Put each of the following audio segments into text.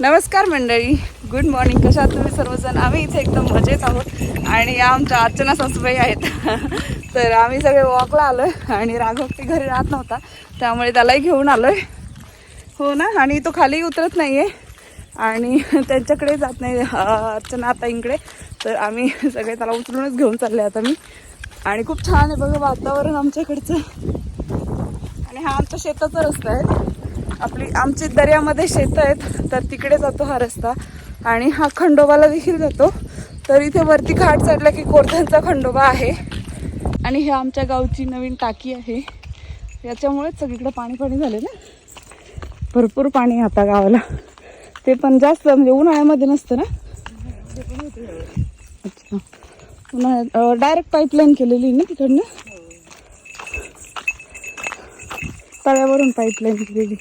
नमस्कार मंडळी. Good morning कशा आहात तुम्ही सर्वजण? आम्ही इथे एकदम मजेत आहोत. आणि या आमच्या अर्चना सासूबाई आहेत. तर आम्ही सगळे वॉकला आलो आहे आणि राघव ते घरी राहत नव्हता. त्यामुळे त्यालाही घेऊन आलो आहे हो ना? आणि तो खाली उतरत नाही आहे आणि त्यांच्याकडे जात नाही. अर्चना आता इकडे. तर आम्ही सगळे त्याला उचलूनच घेऊन चालले आता मी. आणि खूप छान आहे बघा वातावरण आमच्याकडचं. आणि हा आमच्या शेताचा रस्ता आहे. आपली आमची दर्यामध्ये शेतं आहेत तर तिकडे जातो हा रस्ता. आणि हा खंडोबाला देखील जातो. तर इथे वरती घाट चढला की कोरध्यांचा खंडोबा आहे. आणि हे आमच्या गावची नवीन टाकी आहे. याच्यामुळेच सगळीकडे पाणी पाणी झाले ना. भरपूर पाणी आहे आता गावाला. ते पण जास्त म्हणजे उन्हाळ्यामध्ये नसतं ना? अच्छा. उन्हाळ्यात डायरेक्ट पाईपलाईन केलेली ना तिकडनं? तळ्यावरून पाईपलाईन केलेली.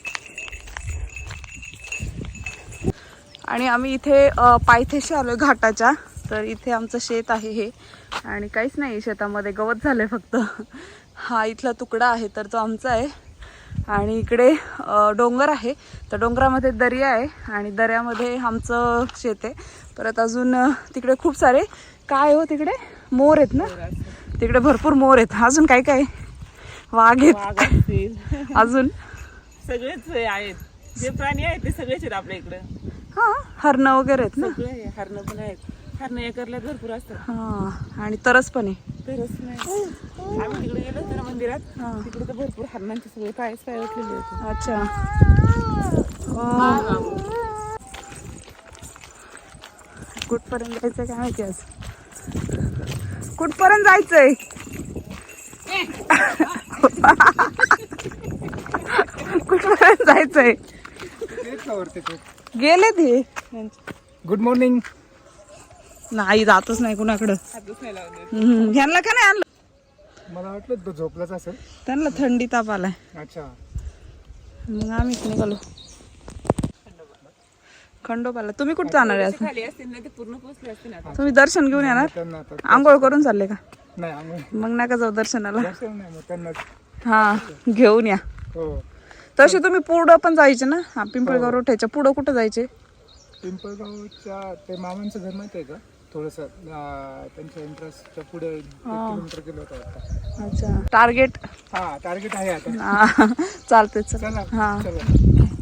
आणि आम्ही इथे पायथेशी आलो आलोय घाटाच्या. तर इथे आमचं शेत आहे हे. आणि काहीच नाही शेतामध्ये. गवत झालंय फक्त. हा इथला तुकडा आहे तर तो आमचा आहे. आणि इकडे डोंगर आहे. तर डोंगरामध्ये दर्या आहे आणि दर्यामध्ये आमचं शेत आहे. परत अजून तिकडे खूप सारे काय हो तिकडे? मोर आहेत ना? तिकडे भरपूर मोर आहेत. अजून काय काय? वाघ आहेत. वाघ असतील. अजून? सगळेच आहेत. जे प्राणी आहेत ते सगळेच आहेत आपल्या इकडं. हा हरणं वगैरे आहेत ना? सगळे आहे. हरणं पण आहेत. हरणं एकरला भरपूर असतात. हा आणि तरच पण आहे. तरच नाही. आम्ही तिकडे गेलो होतो ना मंदिरात. हा. तिकडे तर भरपूर हरणांचे सगळे पायच पाय उठलेले होते. अच्छा. हो. कुठपर्यंत जायचंय काय माहिती आज? कुठपर्यंत जायचंय? कुठपर्यंत जायचंय? गेले ते. गुड मॉर्निंग नाही जातच नाही कुणाकडं. ह्यांना का नाही आणलं? मला वाटलं तो झोपलाच असेल. त्यांना थंडी ताप आलाय. अच्छा. मग आम्हीच निघालो. खंडोबाला. तुम्ही कुठं जाणार आहे आज खाली असतील ना ते पूर्ण पोचले असतील आता. तुम्ही दर्शन घेऊन येणार? त्यांना आता आंघोळ करून चालले का? नाही आम्ही मग नका जाऊ दर्शनाला. दर्शन नाही मग त्यांना हा घेऊन या. हो. तसे तुम्ही पुढं पण जायचे ना? हा पिंपळगाव रोठ्याच्या पुढं कुठं जायचे? पिंपळगावच्या ते मामांचं घर माहिती आहे का? थोडस त्यांच्या इंटरेस्टच्या पुढे एक किलोमीटर गेलो होतो आता. अच्छा. टार्गेट हा टार्गेट आहे आता. चालते चल चला हा. चला.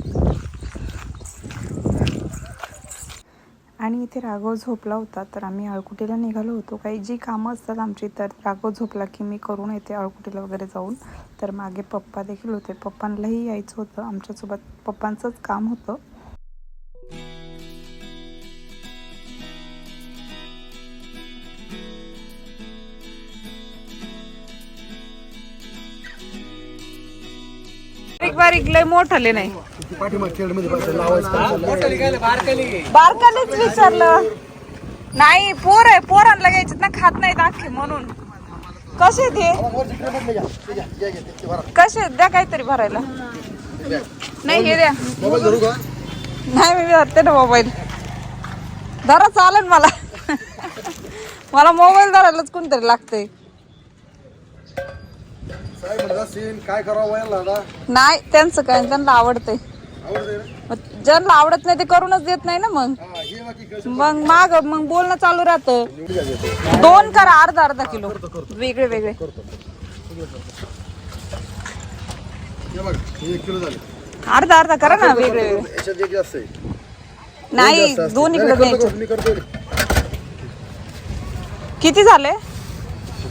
आणि इथे राघव झोपला होता तर आम्ही अळकुटीला निघालो होतो. काही जी कामं असतात आमची तर राघव झोपला की मी करून येते अळकुटीला वगैरे जाऊन. तर मागे पप्पा देखील होते. पप्पांनाही यायचं होतं. आमच्यासोबत पप्पांचंच काम होतं. बारीक लय मोठाले नाही. बारकालीच विचारलं. नाही पोर आहे पोरांना घ्यायचे ना खात नाहीत अख्खे म्हणून. कसे ते कसे द्या काहीतरी भरायला. नाही हे द्या. नाही मी धरते ना मोबाईल. धरा चालेल मला. मला मोबाईल धरायलाच कोणतरी लागतंय. साहेब म्हणत असतील? काय करावं वयाला आता? नाही त्यांचं काय त्यांना आवडतंय. आवडते ना? मग ज्यांना आवडत नाही ते करूनच देत नाही ना मग. हा हे बाकी कसं मग माग मग बोलणं चालू राहतं. दोन करा अर्धा अर्धा किलो. वेगळे वेगळे. हे बघ हे एक किलो झाले. अर्धा अर्धा करा ना वेगळे वेगळे याच्यात एक जास्त आहे नाही. दोन इकडे नाही, करतो, द्यायचे मी करतो किती झाले?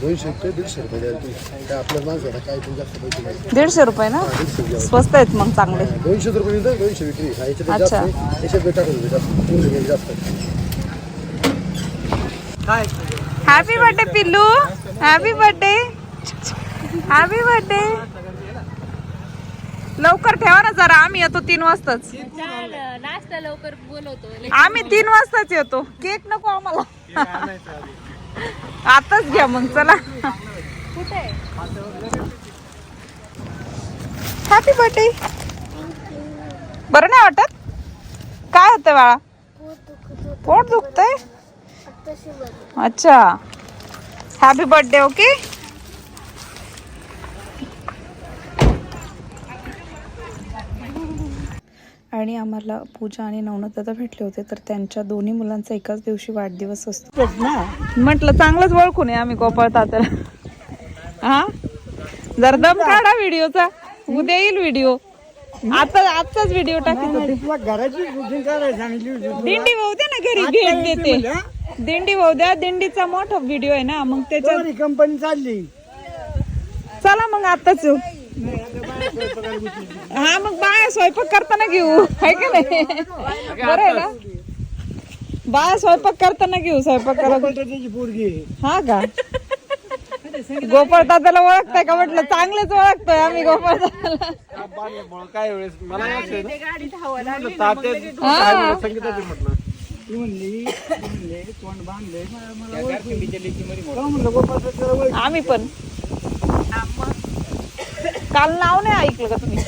दोनशे रुपये दीडशे रुपये द्याल तुम्ही. काय आपल्या माणसाला काय तुम्ही जास्त पैसे नाही. दीडशे रुपये ना? स्वस्त आहेत मग चांगले. दोनशे रुपये मिळतं दोनशे विक्री. हा, याच्यात जास्त अच्छा. आहे. याच्यात बेटा करू जास्त. पूर्ण घे, जास्त हॅपी बर्थडे पिल्लू. हॅपी बर्थडे हॅपी बर्थडे लवकर ठेवा ना जरा. आम्ही येतो तीन वाजताच. नाश्ता लवकर बोलवतो. आम्ही तीन वाजताच येतो. केक नको आम्हाला. आताच घ्या मग चला. हॅपी बर्थडे बरं नाही वाटत? काय होतं बाळा? पोट दुखतंय? अच्छा. हॅपी बर्थडे ओके आणि आम्हाला पूजा आणि नवनदादा भेटले होते तर त्यांच्या दोन्ही मुलांचा एकाच दिवशी वाढदिवस असतो. म्हटलं चांगलंच ओळखून आहे आम्ही गोपाळ तात्याला. हा? जर दम काढा व्हिडिओचा. उद्या येईल व्हिडिओ. आता आजचाच व्हिडिओ टाकत होते दिंडी भाऊ द्या ना घरी देते. दिंडी भाऊ द्या दिंडीचा मोठा व्हिडिओ आहे ना मग त्याच्यात तोरी कंपनी चालली. चला मग आताच येऊ. हा मग बाया स्वयंपाक करताना घेऊ. आहे का नाही? बरं आहे ना? बाया स्वयंपाक करताना घेऊ स्वयंपाक करा पोरगी हा का? गोपाळ दादाला ओळखताय का म्हटलं? चांगलेच ओळखतोय आम्ही गोपाळ दादाला. काय वेळेस मला ती म्हणली ती म्हणले तोंड बांधले मला म्हणलं गोपाळ ओळख आम्ही पण. काल नाव नाही ऐकलं का तुम्ही?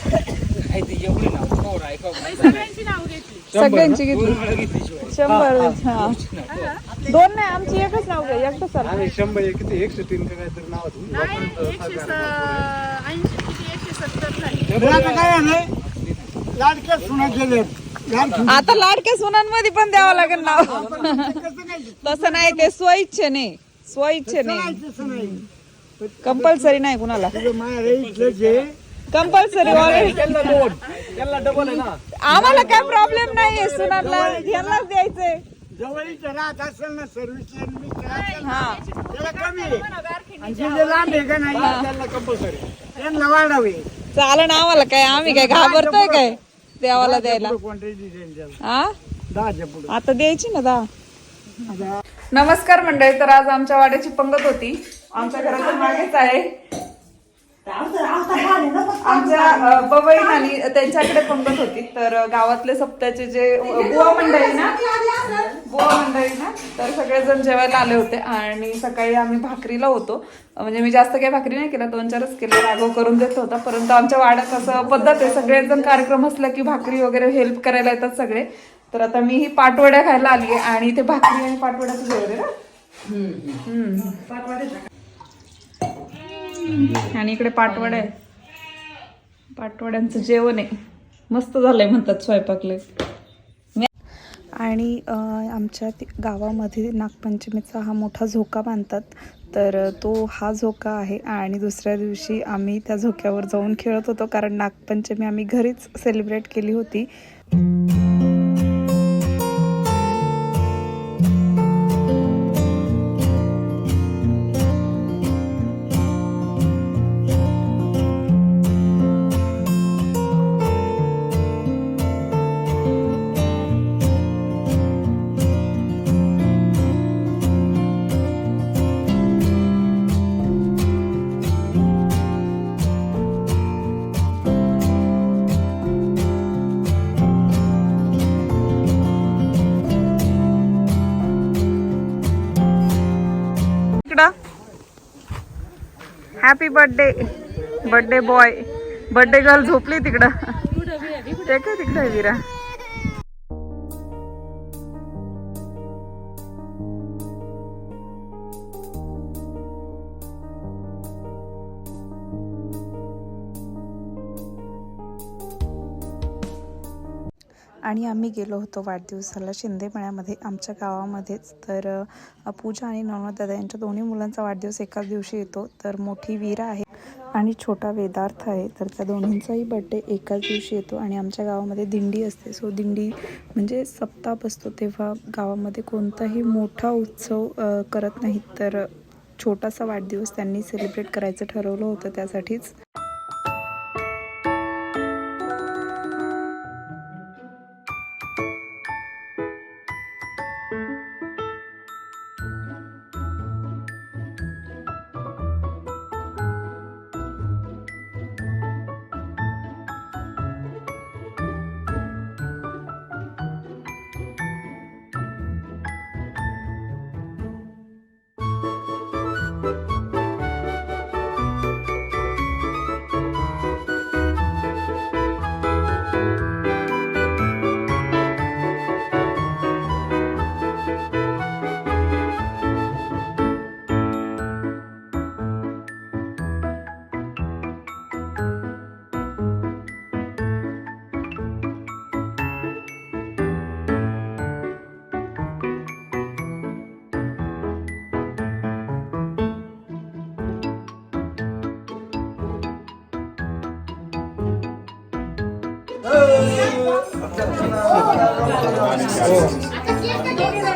सगळ्यांची नाव घेतली. सगळ्यांची घेतली. शंभर हा दोन नाही आमची एकच नाव घ्या एकच. आणि शंभर एक किती एकशे तीन का काहीतरी नाव होतं नाही एकशे स- ऐंशी किती एकशे सत्तर झाली बरं, आता काय लाडक्या सुना गेले आता लाडक्या सुनांमध्ये पण द्यावं लागेल नाव. तसं नाही ते स्वइच्छेने स्वइच्छेने. तसं नाही. कंपल्सरी नाही कुणाला. कंपल्सरी ऑलरेडी त्याला डबल आहे ना. आम्हाला काय प्रॉब्लेम नाहीये सुनांना यांनाच द्यायचंय. जवळ इथं राहत असेल ना सर्व्हिस हा. नाही? वाढावे चालन आम्हाला काय आम्ही काय घाबरतोय काय? देवाला द्यायला. हा आता द्यायची ना दहा. नमस्कार मंडळी तर आज आमच्या वाड्याची पंगत होती. आमच्या घराच्या मागेच आहे. आमच्या बबई आणि त्यांच्याकडे पंगत होती. तर गावातले सप्त्याचे जे बुवा मंडळी ना बुवा मंडळी ना तर सगळेजण जेवायला आले होते आणि सकाळी आम्ही भाकरीला होतो. म्हणजे मी जास्त काही भाकरी नाही केला दोन चारच केले राघव करून देत होता. परंतु आमच्या वाड्यात असं पद्धत आहे सगळेजण कार्यक्रम असला की भाकरी वगैरे हेल्प करायला येतात सगळे. तर आता मी ही पाटवड्या खायला आली आहे आणि ते भाकरी आणि पाटवड्याचं जेवण आहे ना. आणि इकडे पाटवड्या आहे. पाटवड्यांचं जेवण आहे. मस्त झालंय म्हणतात स्वयंपाकले आणि आमच्या गावामध्ये नागपंचमीचा हा मोठा झोका बांधतात. तर तो हा झोका आहे आणि दुसऱ्या दिवशी आम्ही त्या झोक्यावर जाऊन खेळत होतो कारण नागपंचमी आम्ही घरीच सेलिब्रेट केली होती. Happy birthday birthday boy birthday girl झोपली तिकडं. ते काय तिकडं आहे विरा? आणि आम्ही गेलो होतो वाढदिवसाला शिंदेपण्यामध्ये आमच्या गावामध्येच. तर पूजा आणि नवनाथदादा यांच्या दोन्ही मुलांचा वाढदिवस एकाच दिवशी येतो. तर मोठी वीरा आहे आणि छोटा वेदार्थ आहे. तर त्या दोन्हींचाही बड्डे एकाच दिवशी येतो आणि आमच्या गावामध्ये दिंडी असते. सो दिंडी म्हणजे सप्ताप असतो. तेव्हा गावामध्ये कोणताही मोठा उत्सव करत नाहीत. तर छोटासा वाढदिवस त्यांनी सेलिब्रेट करायचं ठरवलं होतं त्यासाठीच.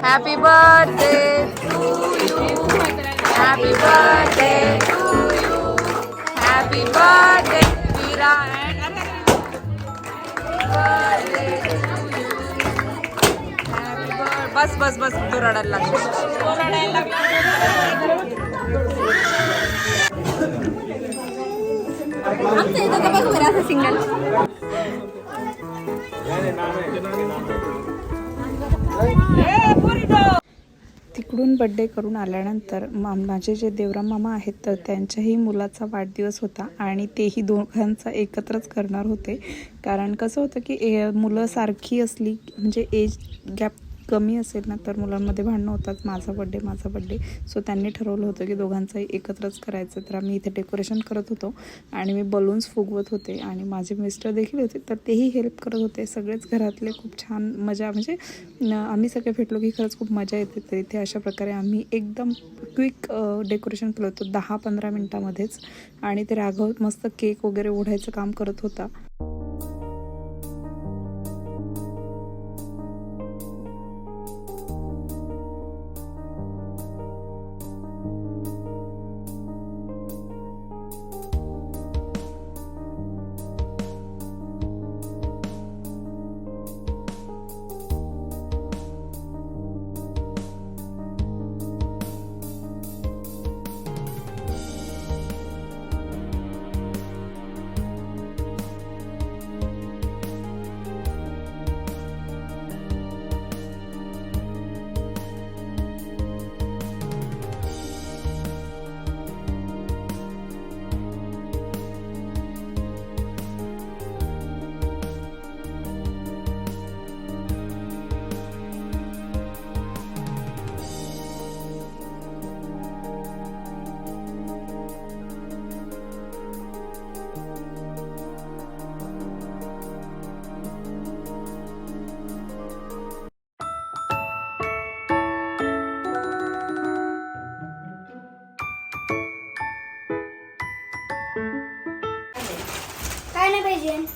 Happy birthday to you happy birthday to you happy birthday Meera बस बस बस तू रडायला लागला. सिंगल तिकडून बड्डे करून आल्यानंतर मा माझे जे देवराम मामा आहेत तर त्यांच्याही मुलाचा वाढदिवस होता आणि तेही दोघांचा एकत्रच करणार होते. कारण कसं होतं की ए मुलं सारखी असली म्हणजे एज गॅप कमी असेल ना तर मुलांमध्ये भांडणं होतात. माझा बड्डे माझा बड्डे सो त्यांनी ठरवलं होतं की दोघांचाही एकत्रच करायचं. तर आम्ही इथे डेकोरेशन करत होतो. आणि मी बलून्स फुगवत होते. आणि माझे मिस्टर देखील होते. तर तेही हेल्प करत होते. सगळेच घरातले खूप छान मजा. म्हणजे न- आम्ही सगळे भेटलो की खरंच खूप मजा येते. तर इथे अशा प्रकारे आम्ही एकदम क्विक डेकोरेशन केलं होतं. दहा पंधरा मिनटामध्येच. आणि ते राघव मस्त केक वगैरे ओढायचं काम करत होता.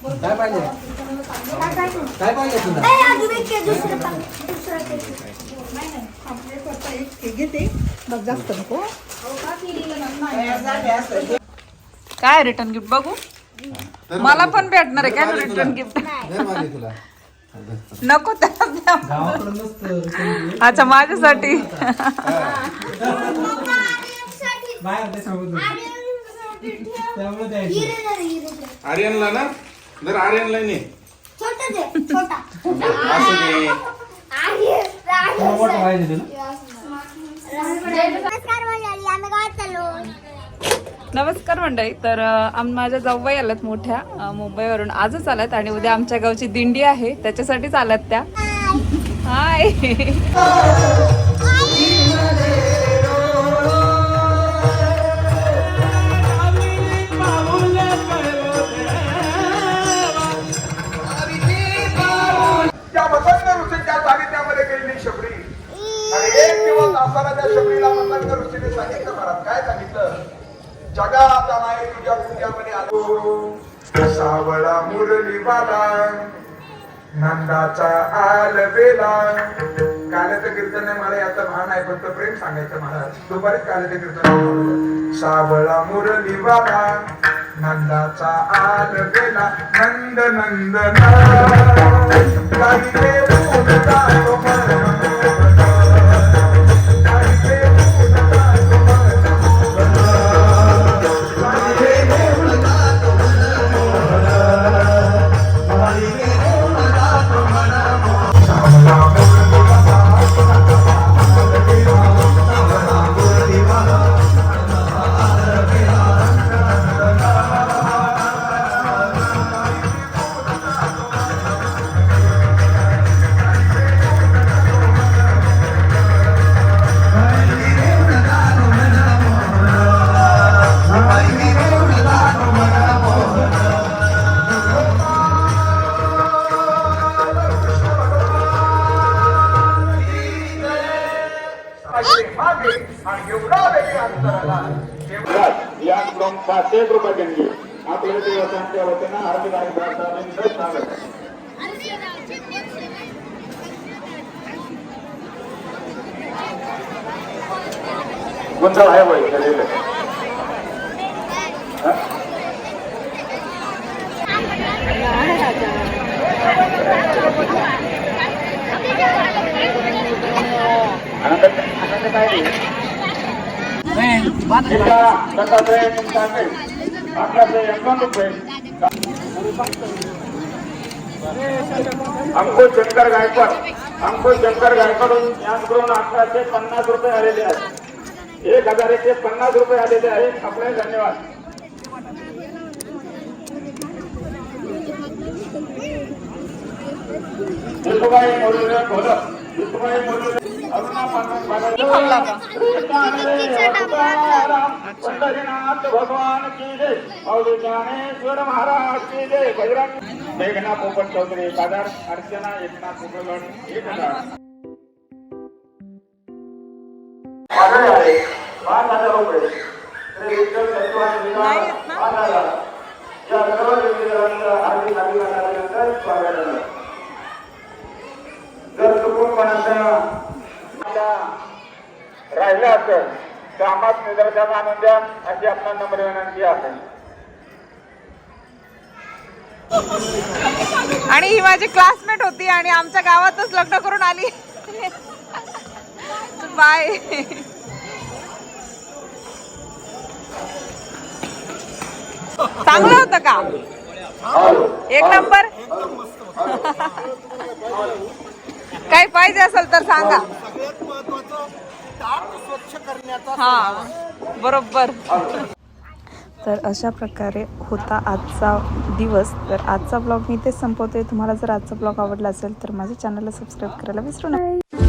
काय पाहिजे? काय पाहिजे तुला. काय रिटर्न गिफ्ट बघू? मला पण भेटणार आहे काय रिटर्न गिफ्ट नाही. मागे तुला. नको नसतं अच्छा माझ्यासाठी. आर्यनला ना? जर आर्यनला नाही. छोटं दे, छोटा. असं दे. आर्यन, आर्यन. नमस्कार मंडळी, आम्ही गावात चाललो. नमस्कार मंडळी. तर आम माझ्या जाऊबाई आल्यात मोठ्या मुंबईवरून. आजच आल्यात आणि उद्या आमच्या गावची दिंडी आहे. त्याच्यासाठीच आल्यात त्या. हाय आणि एक त्या शबरीला मसंग ऋषीने सांगितलं महाराज. काय सांगितलं? जगाचा नाही तुझ्या पूजामध्ये आलो. सावळा मुरली बाला नंदाचा आल बेला. काल्याचं कीर्तन आहे मला याचं भान आहे फक्त प्रेम सांगायचं महाराज. दुपारीच काल्याचं कीर्तन सावळा मुरली बाला नंदाचा आल बेला. नंद नंदना. आपण पाचशे एक रुपये देणगी. आपल्या देवस्थानच्या वतीनं हार्दिक आणि प्रार्थनांचं स्वागत. गुंजळ आहे? वय केलेलं आनंद आनंद काय? अंकुश शंकर गायकवाड अंकुश शंकर गायकवाडून यांकडून अठराशे पन्नास रुपये आलेले एक हज़ार एकशे पन्नास रुपये आलेले आहेत आपले धन्यवाद पंढरीनाथ भगवान की जय माऊली ज्ञानेश्वर महाराज की जय बजरंग मेघना पोपट चौधरी साधार अर्चना एकनाथ कुकलगड एक हजार पाच हजार रुपये. या सर्व योजनेचं हार्दिक अभिनंदनानंतर स्वागत आहे जर चुकून कोणाच्या राहिलं असेल तर आम्हाला निदर्शन आणून द्या अशी आपला नम्र विनंती आहे. आणि ही माझी क्लासमेट होती आणि आमच्या गावातच लग्न करून आली. बाय. चांगलं होतं का? एक नंबर. काही पाहिजे असेल तर सांगा. हा बरोबर. तर अशा प्रकारे होता आजचा दिवस. तर आजचा ब्लॉग मी इथेच संपवते. तुम्हाला जर आजचा ब्लॉग आवडला असेल तर माझ्या चॅनलला सबस्क्राईब करायला विसरू नका.